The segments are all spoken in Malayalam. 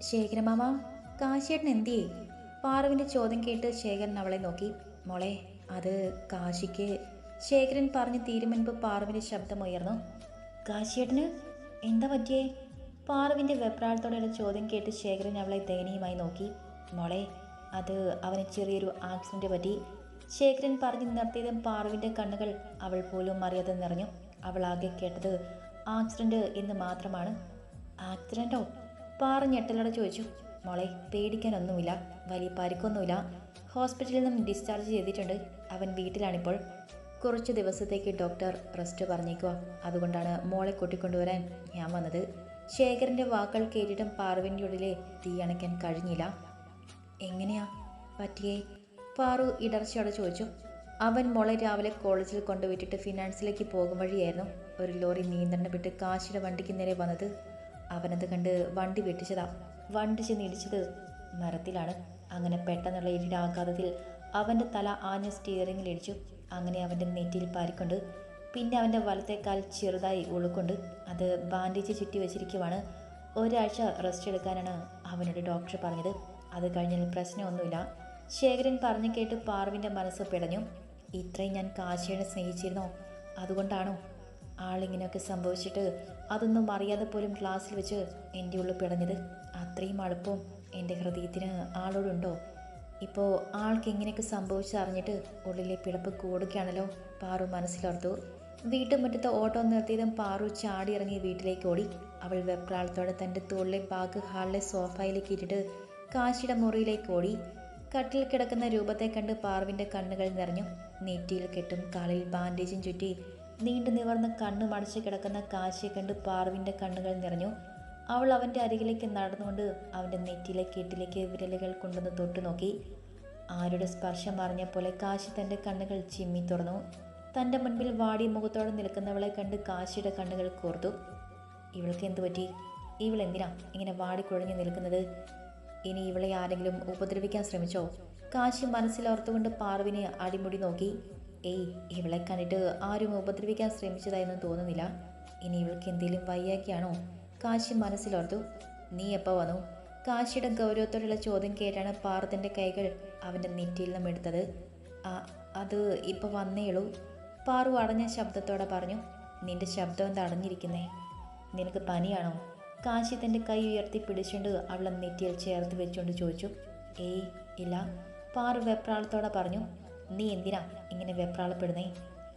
ശേഖരമാമ കാശിയേട്ടൻ എന്തിയേ? പാറുവിന്റെ ചോദ്യം കേട്ട് ശേഖരൻ അവളെ നോക്കി. മോളെ അത് കാശിക്ക് ശേഖരൻ പറഞ്ഞ് തീരുമുൻപ് പാറുവിന്റെ ശബ്ദമുയർന്നു കാശിയേട്ടന് എന്താ പറ്റിയേ? പാറുവിന്റെ വെപ്രാളത്തോടെയുള്ള ചോദ്യം കേട്ട് ശേഖരൻ അവളെ ദയനീയമായി നോക്കി. മോളെ അത് അവന് ചെറിയൊരു ആക്സിഡന്റ് പറ്റി. ശേഖരൻ പറഞ്ഞു നിർത്തിയതും പാറുവിന്റെ കണ്ണുകൾ അവൾ പോലും അറിയാതെ നിറഞ്ഞു. അവൾ ആകെ കേട്ടത് ആക്സിഡന്റ് എന്ന് മാത്രമാണ്. ആക്സിഡന്റോ പാറ ഞെട്ടലോടെ ചോദിച്ചു മോളെ പേടിക്കാനൊന്നുമില്ല വലിയ പരിക്കൊന്നുമില്ല. ഹോസ്പിറ്റലിൽ നിന്നും ഡിസ്ചാർജ് ചെയ്തിട്ടുണ്ട്. അവൻ വീട്ടിലാണിപ്പോൾ. കുറച്ച് ദിവസത്തേക്ക് ഡോക്ടർ റെസ്റ്റ് പറഞ്ഞേക്കുക അതുകൊണ്ടാണ് മോളെ കൂട്ടിക്കൊണ്ടുവരാൻ ഞാൻ വന്നത്. ശേഖരന്റെ വാക്കുകൾ കേട്ടിട്ടും പാറുവിന്റെ ഉള്ളിലെ തീ അണയ്ക്കാൻ കഴിഞ്ഞില്ല. എങ്ങനെയാ പറ്റിയേ? പാറു ഇടർച്ചയോടെ ചോദിച്ചു. അവൻ മോളെ രാവിലെ കോളേജിൽ കൊണ്ടുവിട്ടിട്ട് ഫിനാൻസിലേക്ക് പോകും വഴിയായിരുന്നു. ഒരു ലോറി നിയന്ത്രണം വിട്ട് കാശിയുടെ വണ്ടിക്ക് നേരെ വന്നത് അവനത് കണ്ട് വണ്ടി വെട്ടിച്ചതാ. വണ്ടി ചെന്ന് ഇടിച്ചത് മരത്തിലാണ്. അങ്ങനെ പെട്ടെന്നുള്ള ഇടിയുടെ അവന്റെ തല ആഞ്ഞ സ്റ്റിയറിങ്ങിൽ ഇടിച്ചു. അങ്ങനെ അവന്റെ നെറ്റിയിൽ പാരിക്കൊണ്ട് പിന്നെ അവന്റെ വലത്തെ കാൽ ചെറുതായി ഉളുക്കൊണ്ട് അത് ബാൻഡേജ് ചുറ്റി വെച്ചിരിക്കുവാണ്. ഒരാഴ്ച റെസ്റ്റ് എടുക്കാനാണ് അവനോട് ഡോക്ടർ പറഞ്ഞത്. അത് കഴിഞ്ഞാൽ പ്രശ്നമൊന്നുമില്ല. ശേഖരൻ പറഞ്ഞു കേട്ട് പാർവിന്റെ മനസ്സ് പിടഞ്ഞു. ഇത്രയും ഞാൻ കാശിയെ സ്നേഹിച്ചിരുന്നോ? അതുകൊണ്ടാണോ ആളിങ്ങനെയൊക്കെ സംഭവിച്ചിട്ട് അതൊന്നും അറിയാതെ പോലും ക്ലാസ്സിൽ വെച്ച് എന്റെ ഉള്ളിൽ പിടഞ്ഞത്. അത്രയും അടുപ്പം എന്റെ ഹൃദയത്തിന് ആളോടുണ്ടോ? ഇപ്പോൾ ആൾക്ക് ഇങ്ങനെയൊക്കെ സംഭവിച്ചറിഞ്ഞിട്ട് ഉള്ളിലെ പിടപ്പ് കൂടുകയാണല്ലോ പാറു മനസ്സിലോർത്തു. വീട്ടുമുറ്റത്ത് ഓട്ടോ നിർത്തിയതും പാറു ചാടി ഇറങ്ങി വീട്ടിലേക്ക് ഓടി. അവൾ വെപ്രാളത്തോടെ തന്റെ തോളിലെ ബാഗ് ഹാളിലെ സോഫയിലേക്ക് ഇട്ടിട്ട് കാശിയുടെ മുറിയിലേക്ക് ഓടി. കട്ടിൽ കിടക്കുന്ന രൂപത്തെ കണ്ട് പാറുവിന്റെ കണ്ണുകൾ നിറഞ്ഞു. നെറ്റിയിൽ കെട്ടും കാലിൽ ബാൻഡേജും ചുറ്റി നീണ്ടു നിവർന്ന് കണ്ണു മടച്ചു കിടക്കുന്ന കാശിയെ കണ്ട് പാർവിന്റെ കണ്ണുകൾ നിറഞ്ഞു. അവൾ അവന്റെ അരികിലേക്ക് നടന്നുകൊണ്ട് അവന്റെ നെറ്റിയിലെ കെട്ടിലേക്ക് വിരലുകൾ കൊണ്ടുവന്ന് തൊട്ടു നോക്കി. ആരുടെ സ്പർശം അറിഞ്ഞ പോലെ കാശി തന്റെ കണ്ണുകൾ ചിമ്മി തുറന്നു. തന്റെ മുൻപിൽ വാടി മുഖത്തോടെ നിൽക്കുന്നവളെ കണ്ട് കാശിയുടെ കണ്ണുകൾ കോർത്തു. ഇവൾക്ക് എന്തു പറ്റി? ഇവൾ എന്തിനാ ഇങ്ങനെ വാടിക്കുഴഞ്ഞു നിൽക്കുന്നത്? ഇനി ഇവളെ ആരെങ്കിലും ഉപദ്രവിക്കാൻ ശ്രമിച്ചോ? കാശി മനസ്സിലോർത്തുകൊണ്ട് പാർവിനെ അടിമുടി നോക്കി. ഏയ് ഇവളെ കണ്ടിട്ട് ആരും ഉപദ്രവിക്കാൻ ശ്രമിച്ചതായിരുന്നു തോന്നുന്നില്ല. ഇനി ഇവൾക്ക് എന്തെങ്കിലും വയ്യാക്കിയാണോ കാശി മനസ്സിലോർത്തു. നീ എപ്പോൾ വന്നു? കാശിയുടെ ഗൗരവത്തോടുള്ള ചോദ്യം കേട്ടാണ് പാർത്തിന്റെ കൈകൾ അവന്റെ നെറ്റിയിൽ നിന്നും എടുത്തത്. "ആ, അത് ഇപ്പോൾ വന്നേയുള്ളൂ പാറു അടഞ്ഞ ശബ്ദത്തോടെ പറഞ്ഞു. നിന്റെ ശബ്ദം എന്താ അടഞ്ഞിരിക്കുന്നേ? നിനക്ക് പനിയാണോ? കാശി തന്റെ കൈ ഉയർത്തി പിടിച്ചുകൊണ്ട് അവളെ നെറ്റിയിൽ ചേർത്ത് വെച്ചുകൊണ്ട് ചോദിച്ചു. ഏയ് ഇല്ല. പാറു വെപ്രാളത്തോടെ പറഞ്ഞു. നീ എന്തിനാ ഇങ്ങനെ വെപ്രാളപ്പെടുന്നേ?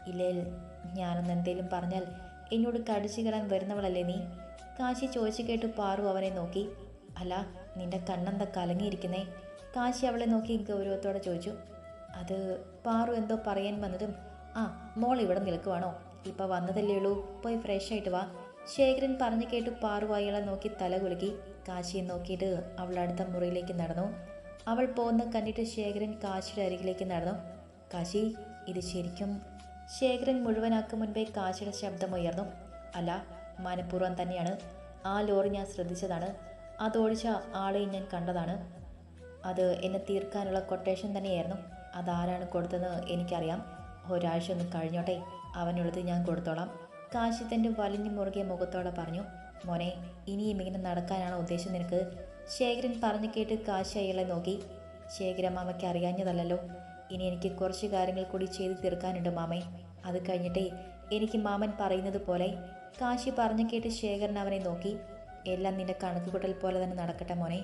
ഇല്ലേൽ ഞാനൊന്ന് എന്തേലും പറഞ്ഞാൽ എന്നോട് കടിച്ചു കയറാൻ വരുന്നവളല്ലേ നീ? കാശി ചോദിച്ചു കേട്ട് പാറു അവനെ നോക്കി. അല്ല നിന്റെ കണ്ണെന്താ കലങ്ങിയിരിക്കുന്നേ? കാശി അവളെ നോക്കി ഗൗരവത്തോടെ ചോദിച്ചു. അത് പാറു എന്തോ പറയാൻ വന്നതും ആ മോൾ ഇവിടെ നിൽക്കുവാണോ? ഇപ്പം വന്നതല്ലേ ഉള്ളൂ പോയി ഫ്രഷ് ആയിട്ട് വാ. ശേഖരൻ പറഞ്ഞു കേട്ട് പാറു അയാളെ നോക്കി തല കുലുക്കി. കാശിയെ നോക്കിയിട്ട് അവൾ അടുത്ത മുറിയിലേക്ക് നടന്നു. അവൾ പോകുന്ന കണ്ടിട്ട് ശേഖരൻ കാശിയുടെ അരികിലേക്ക് നടന്നു. കാശി. ഇത് ശരിക്കും ശേഖരൻ മുഴുവനാക്കും മുൻപേ കാശിയുടെ ശബ്ദമുയർന്നു അല്ല മനഃപൂർവം തന്നെയാണ്. ആ ലോറി ഞാൻ ശ്രദ്ധിച്ചതാണ്. അതോടിച്ച ആളെയും ഞാൻ കണ്ടതാണ്. അത് എന്നെ തീർക്കാനുള്ള കൊട്ടേഷൻ തന്നെയായിരുന്നു. അതാരാണ് കൊടുത്തതെന്ന് എനിക്കറിയാം. ഒരാഴ്ച ഒന്ന് കഴിഞ്ഞോട്ടെ. അവനുള്ളത് ഞാൻ കൊടുത്തോളാം. കാശി തന്റെ വലിഞ്ഞു മുറുകിയ മുഖത്തോടെ പറഞ്ഞു മോനെ ഇനിയും ഇങ്ങനെ നടക്കാനാണോ ഉദ്ദേശം നിനക്ക്? ശേഖരൻ പറഞ്ഞു കേട്ട് കാശി അയാളെ നോക്കി. ശേഖരമാമയ്ക്ക് അറിയാഞ്ഞതല്ലോ ഇനി എനിക്ക് കുറച്ച് കാര്യങ്ങൾ കൂടി ചെയ്തു തീർക്കാനുണ്ട് മാമേ. അത് കഴിഞ്ഞിട്ടേ എനിക്ക് മാമൻ പറയുന്നത് പോലെ കാശി പറഞ്ഞു കേട്ട് ശേഖരൻ അവനെ നോക്കി. എല്ലാം നിന്റെ കണക്കുകൂട്ടൽ പോലെ തന്നെ നടക്കട്ടെ മോനെ.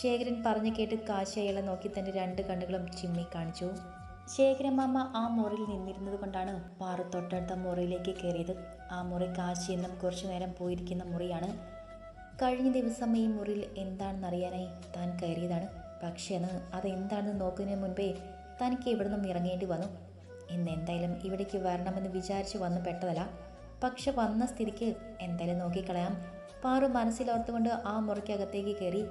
ശേഖരൻ പറഞ്ഞു കേട്ട് കാശി അയാളെ നോക്കി തന്റെ രണ്ട് കണ്ണുകളും ചിമ്മി കാണിച്ചു. ശേഖരമാമ ആ മുറിയിൽ നിന്നിരുന്നത് കൊണ്ടാണ് പാറു തൊട്ടടുത്ത മുറിയിലേക്ക് കയറിയത്. ആ മുറി കാശി എന്നും കുറച്ചു നേരം പോയിരിക്കുന്ന മുറിയാണ്. കഴിഞ്ഞ ദിവസം ഈ മുറിയിൽ എന്താണെന്നറിയാനായി താൻ കയറിയതാണ്. പക്ഷേ അന്ന് അതെന്താണെന്ന് നോക്കുന്നതിന് മുൻപേ തനിക്ക് ഇവിടെ നിന്നും ഇറങ്ങേണ്ടി വന്നു. ഇന്ന് എന്തായാലും ഇവിടേക്ക് വരണമെന്ന് വിചാരിച്ച് വന്നു പെട്ടതല്ല. പക്ഷെ വന്ന സ്ഥിതിക്ക് എന്തായാലും നോക്കിക്കളയാം. പാറു മനസ്സിലോർത്തുകൊണ്ട് ആ മുറിക്കകത്തേക്ക് കയറി.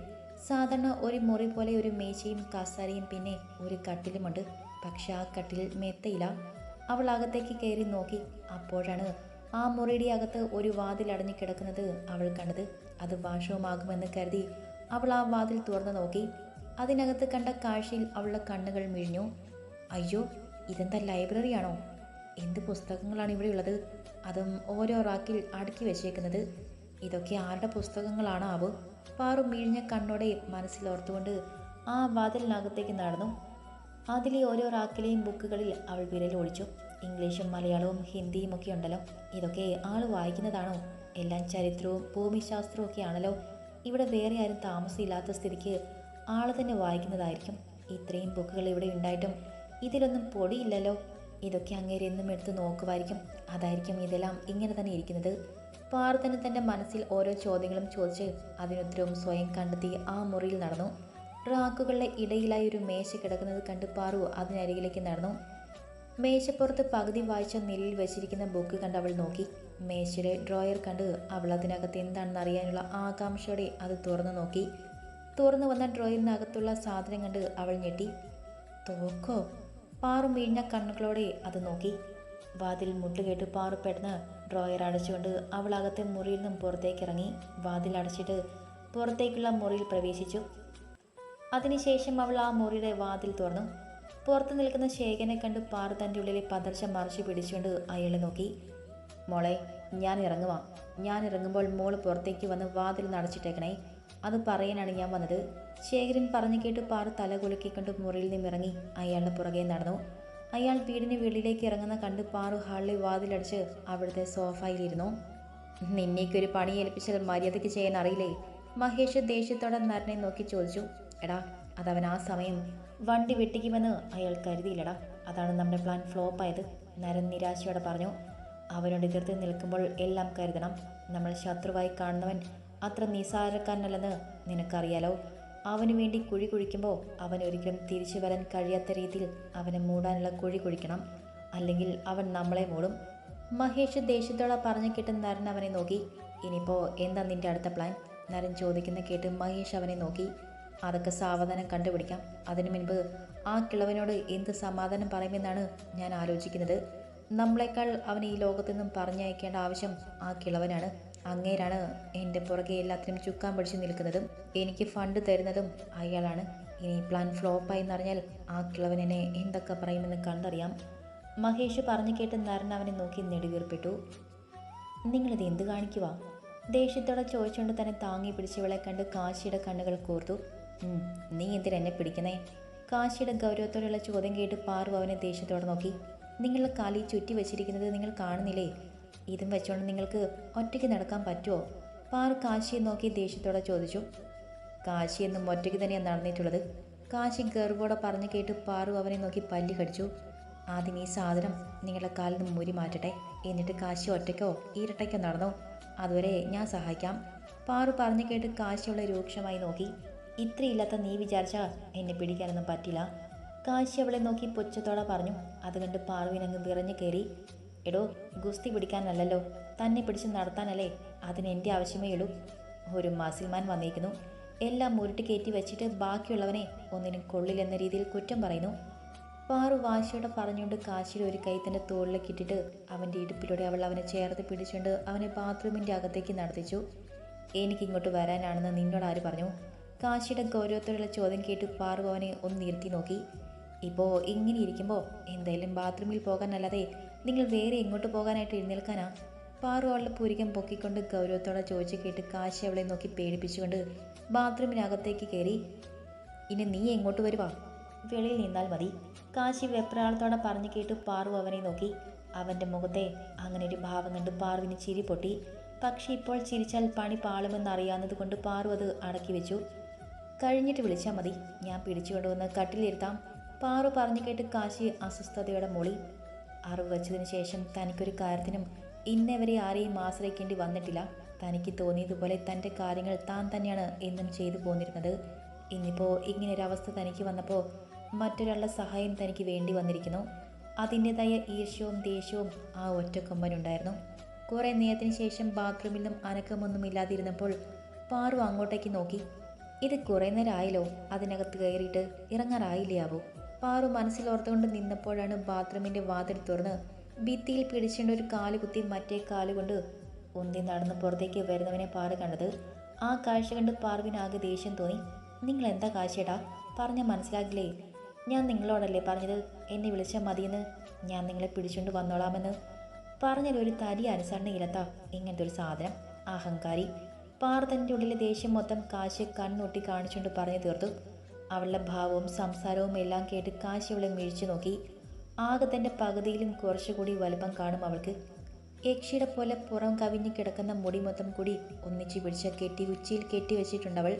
സാധാരണ ഒരു മുറി പോലെ ഒരു മേശയും കസാരയും പിന്നെ ഒരു കട്ടിലുമുണ്ട്. പക്ഷെ ആ കട്ടിൽ മെത്തയില്ല. അവൾ അകത്തേക്ക് കയറി നോക്കി. അപ്പോഴാണ് ആ മുറിയുടെ അകത്ത് ഒരു വാതിൽ അടഞ്ഞു കിടക്കുന്നത് അവൾ കണ്ടത്. അത് വാഷവുമാകുമെന്ന് കരുതി അവൾ ആ വാതിൽ തുറന്നു നോക്കി. അതിനകത്ത് കണ്ട കാഴ്ചയിൽ അവളുടെ കണ്ണുകൾ മിഴിഞ്ഞു. അയ്യോ ഇതെന്താ ലൈബ്രറിയാണോ? എന്ത് പുസ്തകങ്ങളാണ് ഇവിടെ ഉള്ളത്? അതും ഓരോ റാക്കിൽ അടുക്കി വെച്ചേക്കുന്നത്. ഇതൊക്കെ ആരുടെ പുസ്തകങ്ങളാണ് ആവോ? പാറു മിഴിഞ്ഞ കണ്ണോടെ മനസ്സിൽ മനസ്സിലോർത്തുകൊണ്ട് ആ വാതിലിനകത്തേക്ക് നടന്നു. അതിലെ ഓരോ റാക്കിലെയും ബുക്കുകളിൽ അവൾ വിരലൊഴിച്ചു ഇംഗ്ലീഷും മലയാളവും ഹിന്ദിയും ഒക്കെ ഉണ്ടല്ലോ. ഇതൊക്കെ ആൾ വായിക്കുന്നതാണോ? എല്ലാം ചരിത്രവും ഭൂമിശാസ്ത്രവും ഒക്കെ ആണല്ലോ. ഇവിടെ വേറെ ആരും താമസമില്ലാത്ത സ്ഥിതിക്ക് ആൾ തന്നെ വായിക്കുന്നതായിരിക്കും. ഇത്രയും ബുക്കുകൾ ഇവിടെ ഉണ്ടായിട്ടും ഇതിലൊന്നും പൊടിയില്ലല്ലോ. ഇതൊക്കെ അങ്ങേരെ എന്നും എടുത്ത് നോക്കുമായിരിക്കും അതായിരിക്കും ഇതെല്ലാം ഇങ്ങനെ തന്നെ ഇരിക്കുന്നത്. പാറു തന്നെ തന്റെ മനസ്സിൽ ഓരോ ചോദ്യങ്ങളും ചോദിച്ച് അതിനുത്തരവും സ്വയം കണ്ടെത്തി ആ മുറിയിൽ നടന്നു. റാക്കുകളുടെ ഇടയിലായി ഒരു മേശ കിടക്കുന്നത് കണ്ട് പാറു അതിനരികിലേക്ക് നടന്നു. മേശപ്പുറത്ത് പകുതി വായിച്ച നിലയിൽ വെച്ചിരിക്കുന്ന ബുക്ക് കണ്ട് അവൾ നോക്കി. മേശയുടെ ഡ്രോയർ കണ്ട് അവൾ അതിനകത്ത് എന്താണെന്ന് അറിയാനുള്ള ആകാംക്ഷയോടെ അത് തുറന്നു നോക്കി. തുറന്നു വന്ന ഡ്രോയറിനകത്തുള്ള സാധനം കണ്ട് അവൾ ഞെട്ടി. തോക്കോ? പാറു വീഴ്ന്ന കണ്ണുകളോടെ അത് നോക്കി. വാതിൽ മുട്ടുകേട്ട് പാറു പെട്ടെന്ന് ഡ്രോയർ അടച്ചുകൊണ്ട് അവൾ അകത്തെ മുറിയിൽ നിന്നും പുറത്തേക്ക് ഇറങ്ങി വാതിൽ അടച്ചിട്ട് പുറത്തേക്കുള്ള മുറിയിൽ പ്രവേശിച്ചു. അതിനുശേഷം അവൾ ആ മുറിയുടെ വാതിൽ തുറന്നു. പുറത്ത് നിൽക്കുന്ന ശേഖരനെ കണ്ട് പാറു തന്റെ ഉള്ളിലെ പതർച്ച മറിച്ച് പിടിച്ചുകൊണ്ട് അയാളെ നോക്കി. മോളെ ഞാൻ ഇറങ്ങുവാ. ഞാൻ ഇറങ്ങുമ്പോൾ മോൾ പുറത്തേക്ക് വന്ന് വാതിൽ നടച്ചിട്ടേക്കണേ അത് പറയാനാണ് ഞാൻ വന്നത്. ശേഖരൻ പറഞ്ഞു കേട്ട് പാറു തല കുലുക്കിക്കൊണ്ട് മുറിയിൽ നിന്നിറങ്ങി. അയാളുടെ പുറകെ നടന്നു. അയാൾ വീടിന് വെളിയിലേക്ക് ഇറങ്ങുന്ന കണ്ട് പാറു ഹാളിലെ വാതിലടിച്ച് അവിടുത്തെ സോഫയിലിരുന്നു. നിന്നേക്കൊരു പണി ഏൽപ്പിച്ചാൽ മര്യാദയ്ക്ക് ചെയ്യാൻ അറിയില്ലേ? മഹേഷ് ദേഷ്യത്തോടെ നരനെ നോക്കി ചോദിച്ചു. എടാ അതവൻ ആ സമയം വണ്ടി വെട്ടിക്കുമെന്ന് അയാൾ കരുതിയില്ലടാ. അതാണ് നമ്മുടെ പ്ലാൻ ഫ്ലോപ്പ് ആയത് നരൻ നിരാശയോടെ പറഞ്ഞു. അവനോട് എതിർത്ത് നിൽക്കുമ്പോൾ എല്ലാം കരുതണം. നമ്മൾ ശത്രുവായി കാണുന്നവൻ അത്ര നിസാരക്കാരനല്ലെന്ന് നിനക്കറിയാലോ? അവന് വേണ്ടി കുഴി കുഴിക്കുമ്പോൾ അവൻ ഒരിക്കലും തിരിച്ചു വരാൻ കഴിയാത്ത രീതിയിൽ അവനെ മൂടാനുള്ള കുഴി കുഴിക്കണം. അല്ലെങ്കിൽ അവൻ നമ്മളെ മൂടും. മഹേഷ് ദേഷ്യത്തോടെ പറഞ്ഞു കേട്ട് നരൻ അവനെ നോക്കി. ഇനിയിപ്പോൾ എന്താ നിന്റെ അടുത്ത പ്ലാൻ നരൻ ചോദിക്കുന്ന കേട്ട് മഹേഷ് അവനെ നോക്കി. അതൊക്കെ സാവധാനം കണ്ടുപിടിക്കാം. അതിനു മുൻപ് ആ കിളവനോട് എന്ത് സമാധാനം പറയുമെന്നാണ് ഞാൻ ആലോചിക്കുന്നത്. നമ്മളെക്കാൾ അവനെ ഈ ലോകത്തു നിന്നും പറഞ്ഞയക്കേണ്ട ആവശ്യം ആ കിളവനാണ്. അങ്ങേരാണ് എന്റെ പുറകെ എല്ലാത്തിനും ചുക്കാൻ പിടിച്ച് നിൽക്കുന്നതും എനിക്ക് ഫണ്ട് തരുന്നതും അയാളാണ്. ഇനി പ്ലാൻ ഫ്ലോപ്പായി എന്നറിഞ്ഞാൽ ആ കിളവൻ എന്നെ എന്തൊക്കെ പറയുമെന്ന് കണ്ടറിയാം. മഹേഷ് പറഞ്ഞു കേട്ട് നരൻ അവനെ നോക്കി നെടുവീർപ്പിട്ടു. നിങ്ങളിത് എന്ത് കാണിക്കുക ദേഷ്യത്തോടെ ചോദിച്ചുകൊണ്ട് തന്നെ താങ്ങി പിടിച്ചവളെ കണ്ട് കാശിയുടെ കണ്ണുകൾ കോർത്തു. നീ എന്തിനാ എന്നെ പിടിക്കുന്നേ? കാശിയുടെ ഗൗരവത്തോടെയുള്ള ചോദ്യം കേട്ട് പാർവ് അവനെ ദേഷ്യത്തോടെ നോക്കി. നിങ്ങളുടെ കാലി ചുറ്റി വെച്ചിരിക്കുന്നത് നിങ്ങൾ കാണുന്നില്ലേ? ഇതും വെച്ചുകൊണ്ട് നിങ്ങൾക്ക് ഒറ്റയ്ക്ക് നടക്കാൻ പറ്റുമോ പാർ കാശിയെ നോക്കി ദേഷ്യത്തോടെ ചോദിച്ചു. കാശി എന്നും ഒറ്റയ്ക്ക് തന്നെയാണ് നടന്നിട്ടുള്ളത്. കാശി ഗർവോടെ പറഞ്ഞു കേട്ട് പാറു അവനെ നോക്കി പല്ലി കടിച്ചു. ആദ്യം ഈ സാധനം നിങ്ങളുടെ കാലിൽ നിന്ന് മുരി മാറ്റട്ടെ. എന്നിട്ട് കാശി ഒറ്റയ്ക്കോ ഇരട്ടയ്ക്കോ നടന്നോ? അതുവരെ ഞാൻ സഹായിക്കാം. പാറു പറഞ്ഞു കേട്ട് കാശിയുള്ള രൂക്ഷമായി നോക്കി. ഇത്രയില്ലാത്ത നീ വിചാരിച്ചാൽ എന്നെ പിടിക്കാനൊന്നും പറ്റില്ല. കാശി അവളെ നോക്കി പുച്ഛത്തോടെ പറഞ്ഞു. അത് കണ്ട് പാറുവിനങ്ങ് വിറഞ്ഞു കയറി എടോ ഗുസ്തി പിടിക്കാനല്ലല്ലോ. തന്നെ പിടിച്ച് നടത്താനല്ലേ അതിന് എന്റെ ആവശ്യമേ ഉള്ളൂ. ഒരു മാസിൽമാൻ വന്നിരിക്കുന്നു. എല്ലാം മുരുട്ടി കയറ്റി വെച്ചിട്ട് ബാക്കിയുള്ളവനെ ഒന്നിനും കൊള്ളില്ലെന്ന രീതിയിൽ കുറ്റം പറയുന്നു. പാറു വാശിയോടെ പറഞ്ഞുകൊണ്ട് കാശിയുടെ ഒരു കൈ തന്റെ തോളിലേക്ക് ഇട്ടിട്ട് അവന്റെ ഇടുപ്പിലൂടെ അവൾ അവനെ ചേർത്ത് പിടിച്ചുകൊണ്ട് അവനെ ബാത്റൂമിന്റെ അകത്തേക്ക് നടത്തിച്ചു. എനിക്ക് ഇങ്ങോട്ട് വരാനാണെന്ന് നിന്നോട് ആര് പറഞ്ഞു? കാശിയുടെ ഗൗരവത്തോടുള്ള ചോദ്യം കേട്ട് പാറു അവനെ ഒന്ന് നിർത്തി നോക്കി. ഇപ്പോൾ ഇങ്ങനെ ഇരിക്കുമ്പോൾ എന്തായാലും ബാത്റൂമിൽ പോകാനല്ലാതെ നിങ്ങൾ വേറെ എങ്ങോട്ട് പോകാനായിട്ട് എഴുന്നേൽക്കാനാ? പാറു അവളുടെ പുരികം പൊക്കിക്കൊണ്ട് ഗൗരവത്തോടെ ചോദിച്ചു കേട്ട് കാശി അവളെ നോക്കി പേടിപ്പിച്ചുകൊണ്ട് ബാത്റൂമിനകത്തേക്ക് കയറി. ഇനി നീ എങ്ങോട്ട് വരുവാ? വെളിയിൽ നിന്നാൽ മതി. കാശി വെപ്രാളത്തോടെ പറഞ്ഞു കേട്ട് പാറു അവനെ നോക്കി. അവന്റെ മുഖത്തെ അങ്ങനെ ഒരു ഭാവം കണ്ട് പാറുവിന് ചിരി പൊട്ടി. പക്ഷെ ഇപ്പോൾ ചിരിച്ചാൽ പണി പാളുമെന്നറിയാവുന്നത് കൊണ്ട് പാറു അത് അടക്കി വെച്ചു. കഴിഞ്ഞിട്ട് വിളിച്ചാൽ മതി. ഞാൻ പിടിച്ചുകൊണ്ടുവന്ന് കട്ടിലിരുത്താം. പാറു പറഞ്ഞു കേട്ട് കാശി അസ്വസ്ഥതയുടെ മൊളി അറിവ് വച്ചതിന് ശേഷം തനിക്കൊരു കാര്യത്തിനും ഇന്നവരെ ആരെയും ആശ്രയിക്കേണ്ടി വന്നിട്ടില്ല. തനിക്ക് തോന്നിയതുപോലെ തന്റെ കാര്യങ്ങൾ താൻ തന്നെയാണ് എന്നും ചെയ്തു പോന്നിരുന്നത്. ഇന്നിപ്പോൾ ഇങ്ങനൊരവസ്ഥ തനിക്ക് വന്നപ്പോൾ മറ്റൊരാളുടെ സഹായം തനിക്ക് വേണ്ടി വന്നിരിക്കുന്നു. അതിന്റെതായ ഈർഷ്യവും ദേഷ്യവും ആ ഒറ്റക്കൊമ്പനുണ്ടായിരുന്നു കുറേ നേരത്തിന് ശേഷം ബാത്റൂമിൽ നിന്നും അനക്കമൊന്നുമില്ലാതിരുന്നപ്പോൾ പാറു അങ്ങോട്ടേക്ക് നോക്കി. ഇത് കുറേ നേരമായല്ലോ അതിനകത്ത് കയറിയിട്ട് ഇറങ്ങാറായില്ലേ ആവോ? പാറു മനസ്സിലോർത്തുകൊണ്ട് നിന്നപ്പോഴാണ് ബാത്റൂമിന്റെ വാതിൽ തുറന്ന് ഭിത്തിയിൽ പിടിച്ചുകൊണ്ട് ഒരു കാൽ കുത്തി മറ്റേ കാലുകൊണ്ട് ഉന്തി നടന്ന് പുറത്തേക്ക് വരുന്നവനെ പാറു കണ്ടത്. ആ കാഴ്ച കണ്ട് പാറുവിനാകെ ദേഷ്യം തോന്നി. നിങ്ങൾ എന്താ കാഴ്ചയടാ പറഞ്ഞ മനസ്സിലാകില്ലേ? ഞാൻ നിങ്ങളോടല്ലേ പറഞ്ഞത്? എന്നെ വിളിച്ചാൽ മതിയെന്ന്? ഞാൻ നിങ്ങളെ പിടിച്ചുകൊണ്ട് വന്നോളാമെന്ന്? പറഞ്ഞാൽ ഒരു തരി അനുസരണയിലെത്താ ഇങ്ങനത്തെ ഒരു സാധനം. അഹങ്കാരി. പാറ തന്റെ ഉള്ളിലെ ദേഷ്യം മൊത്തം കാശ് കണ്ണൊട്ടി കാണിച്ചുകൊണ്ട് പറഞ്ഞു തീർത്തു. അവളുടെ ഭാവവും സംസാരവും എല്ലാം കേട്ട് കാശി അവളെ മിഴിച്ചു നോക്കി. ആകെ തന്റെ പകുതിയിലും കുറച്ചുകൂടി വലുപ്പം കാണും അവൾക്ക്. യക്ഷിയുടെ പോലെ പുറം കവിഞ്ഞു കിടക്കുന്ന മുടി മൊത്തം കൂടി ഒന്നിച്ച് പിടിച്ച കെട്ടി ഉച്ചയിൽ അവൾ.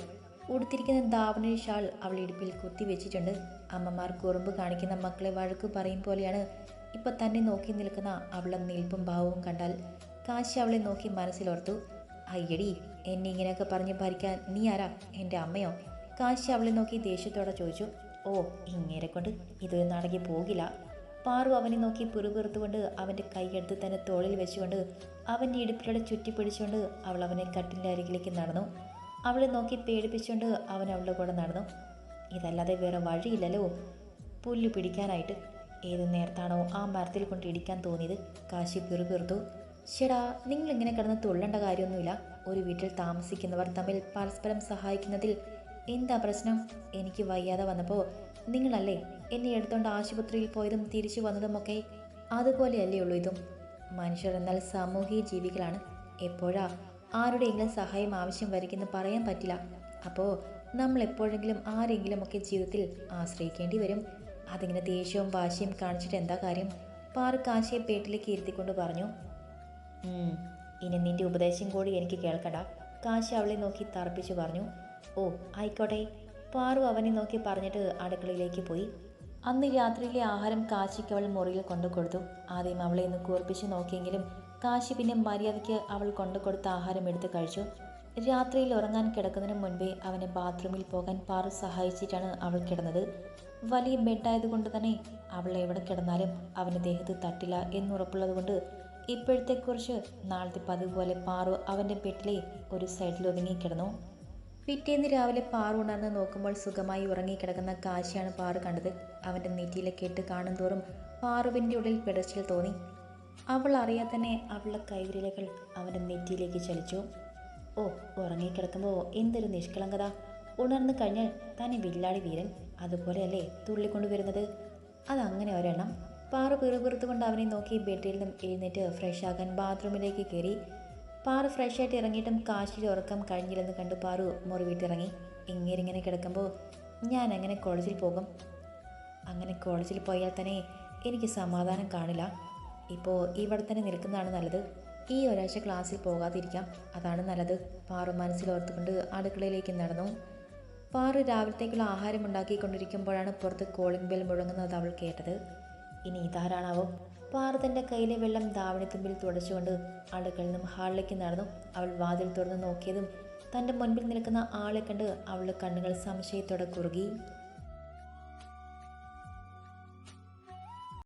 ഉടുത്തിരിക്കുന്ന ദാവണി ഷാൾ അവൾ ഇടുപ്പിൽ കുത്തി വെച്ചിട്ടുണ്ട്. അമ്മമാർ കുറുമ്പ് കാണിക്കുന്ന മക്കളെ വഴക്ക് പറയും പോലെയാണ് ഇപ്പൊ തന്നെ നോക്കി നിൽക്കുന്ന അവളുടെ നിൽപ്പും ഭാവവും കണ്ടാൽ. കാശി അവളെ നോക്കി മനസ്സിലോർത്തു. അയ്യടി എന്നെ ഇങ്ങനെയൊക്കെ പറഞ്ഞ് ഭരിക്കാൻ നീ ആരാ? എന്റെ അമ്മയോ? കാശി അവളെ നോക്കി ദേഷ്യത്തോടെ ചോദിച്ചു ഓ ഇങ്ങേരെ കൊണ്ട് ഇതൊരു നടക്കി പോകില്ല. പാറു അവനെ നോക്കി പിറുപിറുത്തുകൊണ്ട് അവന്റെ കൈയെടുത്ത് തന്നെ തോളിൽ വെച്ചുകൊണ്ട് അവന്റെ ഇടുപ്പിലൂടെ ചുറ്റിപ്പിടിച്ചുകൊണ്ട് അവൾ അവനെ കട്ടിന്റെ അരികിലേക്ക് നടന്നു. അവളെ നോക്കി പേടിപ്പിച്ചുകൊണ്ട് അവൻ അവളുടെ കൂടെ നടന്നു. ഇതല്ലാതെ വേറെ വഴിയില്ലല്ലോ. പുല്ല് പിടിക്കാനായിട്ട് ഏത് നേരത്താണോ ആ മരത്തിൽ കൊണ്ട് ഇടിക്കാൻ തോന്നിയത്? കാശി പിറുപിറുത്തു. ശടാ നിങ്ങളിങ്ങനെ കിടന്ന് തുള്ളേണ്ട കാര്യമൊന്നുമില്ല. ഒരു വീട്ടിൽ താമസിക്കുന്നവർ തമ്മിൽ പരസ്പരം സഹായിക്കുന്നതിൽ എന്താ പ്രശ്നം? എനിക്ക് വയ്യാതെ വന്നപ്പോൾ നിങ്ങളല്ലേ എന്നെ എടുത്തോണ്ട് ആശുപത്രിയിൽ പോയതും തിരിച്ചു വന്നതുമൊക്കെ അതുപോലെയല്ലേ ഉള്ളൂ ഇതും. മനുഷ്യർ എന്നാൽ സാമൂഹിക ജീവികളാണ്. എപ്പോഴാ ആരുടെയെങ്കിലും സഹായം ആവശ്യം വരികെന്ന് പറയാൻ പറ്റില്ല. അപ്പോൾ നമ്മൾ എപ്പോഴെങ്കിലും ആരെങ്കിലും ഒക്കെ ജീവിതത്തിൽ ആശ്രയിക്കേണ്ടി വരും. അതിങ്ങനെ ദേഷ്യവും വാശിയും കാണിച്ചിട്ട് എന്താ കാര്യം? പാർക്കാശയെ കാശിയെ പേട്ടിലേക്ക് ഇരുത്തിക്കൊണ്ട് പറഞ്ഞു ഇനി നിന്റെ ഉപദേശം കൂടി എനിക്ക് കേൾക്കണ്ട. കാശി അവളെ നോക്കി തറപ്പിച്ചു പറഞ്ഞു ഓ ആയിക്കോട്ടെ. പാറു അവനെ നോക്കി പറഞ്ഞിട്ട് അടുക്കളയിലേക്ക് പോയി. അന്ന് രാത്രിയിലെ ആഹാരം കാശിക്ക് അവൾ മുറിയിൽ കൊണ്ടു കൊടുത്തു. ആദ്യം അവളെ ഒന്ന് കൂർപ്പിച്ച് നോക്കിയെങ്കിലും കാശി പിന്നെ മര്യാദയ്ക്ക് അവൾ കൊണ്ടു കൊടുത്ത ആഹാരം എടുത്ത് കഴിച്ചു. രാത്രിയിൽ ഉറങ്ങാൻ കിടക്കുന്നതിന് മുൻപേ അവനെ ബാത്റൂമിൽ പോകാൻ പാറു സഹായിച്ചിട്ടാണ് അവൾ കിടന്നത്. വലിയ ബെഡായതുകൊണ്ട് തന്നെ അവൾ എവിടെ കിടന്നാലും അവന്റെ ദേഹത്ത് തട്ടില്ല എന്നുറപ്പുള്ളതുകൊണ്ട് ഇപ്പോഴത്തെക്കുറിച്ച് നാളത്തെ പതിവ് പോലെ പാറു അവന്റെ ബെഡിലെ ഒരു സൈഡിൽ ഒതുങ്ങിക്കിടന്നു പിറ്റേന്ന് രാവിലെ പാറ ഉണർന്ന് നോക്കുമ്പോൾ സുഖമായി ഉറങ്ങിക്കിടക്കുന്ന കാശിയാണ് പാറു കണ്ടത്. അവന്റെ നെറ്റിയിലെ കെട്ട് കാണും തോറും പാറുവിന്റെ ഉള്ളിൽ പിടച്ചിൽ തോന്നി. അവൾ അറിയാതെ തന്നെ അവളുടെ കൈവിരലകൾ അവന്റെ നെറ്റിയിലേക്ക് ചലിച്ചു. ഓ ഉറങ്ങിക്കിടക്കുമ്പോൾ എന്തൊരു നിഷ്കളങ്കത. ഉണർന്നു കഴിഞ്ഞാൽ തന്നെ വില്ലാടി വീരൻ. അതുപോലെയല്ലേ തുള്ളിക്കൊണ്ടു വരുന്നത് അതങ്ങനെ ഒരെണ്ണം. പാറ പിറുപിറുത്തുകൊണ്ട് അവനെ നോക്കി ബെഡിൽ നിന്നും എഴുന്നേറ്റ് ഫ്രഷ് ആകാൻ ബാത്റൂമിലേക്ക് കയറി. പാറു ഫ്രഷായിട്ട് ഇറങ്ങിയിട്ടും കാശിയുടെ ഉറക്കം കഴിഞ്ഞില്ലെന്ന് കണ്ട് പാറു മുറി വീട്ടിറങ്ങി ഇങ്ങനെ കിടക്കുമ്പോൾ ഞാൻ എങ്ങനെ കോളേജിൽ പോകും. അങ്ങനെ കോളേജിൽ പോയാൽ തന്നെ എനിക്ക് സമാധാനം കാണില്ല. ഇപ്പോൾ ഇവിടെ തന്നെ നിൽക്കുന്നതാണ് നല്ലത്. ഈ ഒരാഴ്ച ക്ലാസ്സിൽ പോകാതിരിക്കാം. അതാണ് നല്ലത്. പാറു മനസ്സിലോർത്തുകൊണ്ട് അടുക്കളയിലേക്ക് നടന്നു. പാറു രാവിലത്തേക്കുള്ള ആഹാരം ഉണ്ടാക്കിക്കൊണ്ടിരിക്കുമ്പോഴാണ് പുറത്ത് കോളിംഗ് ബെൽ മുഴങ്ങുന്നത് അവൾ കേട്ടത്. ഇനി ഇതാരാണാവോ? പാറു തന്റെ കയ്യിലെ വെള്ളം ദാവണിത്തുമ്പിൽ തുടച്ചുകൊണ്ട് അടുക്കളിൽ നിന്നും ഹാളിലേക്ക് നടന്നു. അവൾ വാതിൽ തുറന്ന് നോക്കിയതും തന്റെ മുൻപിൽ നിൽക്കുന്ന ആളെ കണ്ട് അവളുടെ കണ്ണുകൾ സംശയത്തോടെ കുറുകി.